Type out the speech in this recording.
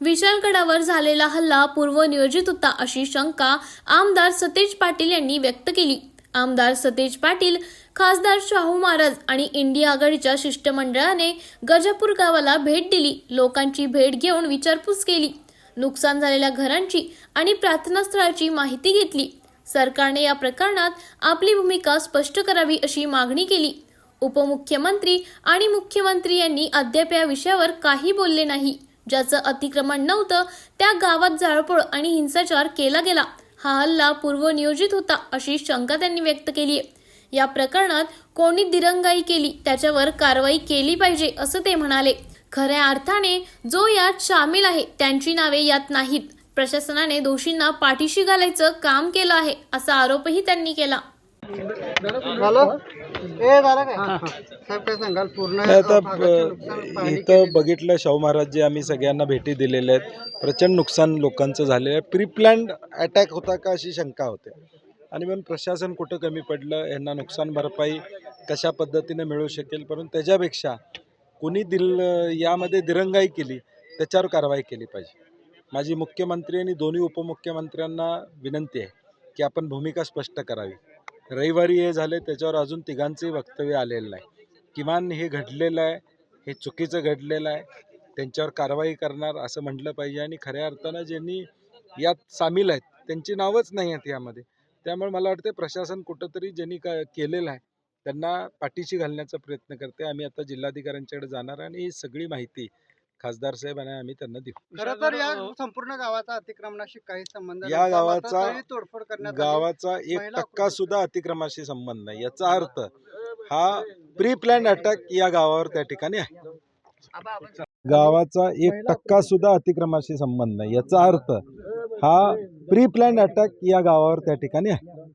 विशाळगडावर झालेला हल्ला पूर्वनियोजित होता अशी शंका आमदार सतेज पाटील यांनी व्यक्त केली. आमदार सतेज पाटील खासदार शाहू महाराज आणि इंडिया आघाडीच्या शिष्टमंडळाने गजापूर गावाला भेट दिली. लोकांची भेट घेऊन विचारपूस केली. नुकसान झालेल्या घरांची आणि प्रार्थनास्थळाची माहिती घेतली. सरकारने या प्रकरणात आपली भूमिका स्पष्ट करावी अशी मागणी केली. उपमुख्यमंत्री आणि मुख्यमंत्री यांनी अद्याप या विषयावर काही बोलले नाही. ज्याचं अतिक्रमण नव्हतं त्या गावात जाळपोळ आणि हिंसाचार केला गेला. हा हल्ला पूर्वनियोजित होता अशी शंका त्यांनी व्यक्त केली आहे या प्रकरणात कोणी दिरंगाई केली त्याच्यावर कारवाई केली पाहिजे असं ते म्हणाले. खऱ्या अर्थाने जो यात सामील आहे त्यांची नावे यात नाहीत. प्रशासनाने दोषींना पाठीशी घालायचं काम केलं आहे असा आरोपही त्यांनी केला. आता इथं. बघितलं शाहू महाराज जे आम्ही सगळ्यांना भेटी दिलेल्या आहेत प्रचंड नुकसान लोकांचं झालेलं आहे. प्री प्लॅन्ड अटॅक होता का अशी शंका होते. आणि म्हणून प्रशासन कुठं कमी पडलं यांना नुकसान भरपाई कशा पद्धतीने मिळू शकेल परंतु त्याच्यापेक्षा कोणी दिल यामध्ये दिरंगाई केली त्याच्यावर कारवाई केली पाहिजे. माझी मुख्यमंत्री आणि दोन्ही उपमुख्यमंत्र्यांना विनंती आहे की आपण भूमिका स्पष्ट करावी. रविवारी हे झाले त्याच्यावर अजून तिघांचंही वक्तव्य आलेलं नाही. किमान हे घडलेलं आहे हे चुकीचं घडलेलं आहे त्यांच्यावर कारवाई करणार असं म्हटलं पाहिजे आणि खऱ्या अर्थानं ज्यांनी यात सामील आहेत त्यांची नावच नाही आहेत यामध्ये. त्यामुळे मला वाटते प्रशासन कुठंतरी ज्यांनी का केलेलं आहे त्यांना पाठीशी घालण्याचा प्रयत्न करते आम्ही आता जिल्हाधिकाऱ्यांच्याकडे जाणार आणि ही सगळी माहिती खासदार साहेब आणि आम्ही त्यांना देऊ खरं तर या संपूर्ण गावाचा अतिक्रमणाशी काही संबंध या नाही. गावाचा- तरी तोडफोड करण्यात आली. गावाचा एक महिला टक्का. सुद्धा अतिक्रमाशी संबंध नाही याचा अर्थ हा प्री प्लॅन अटॅक या गावावर त्या ठिकाणी आहे गावाचा एक टक्का सुद्धा अतिक्रमाशी संबंध नाही याचा अर्थ हा प्री प्लॅन अटॅक या गावावर त्या ठिकाणी आहे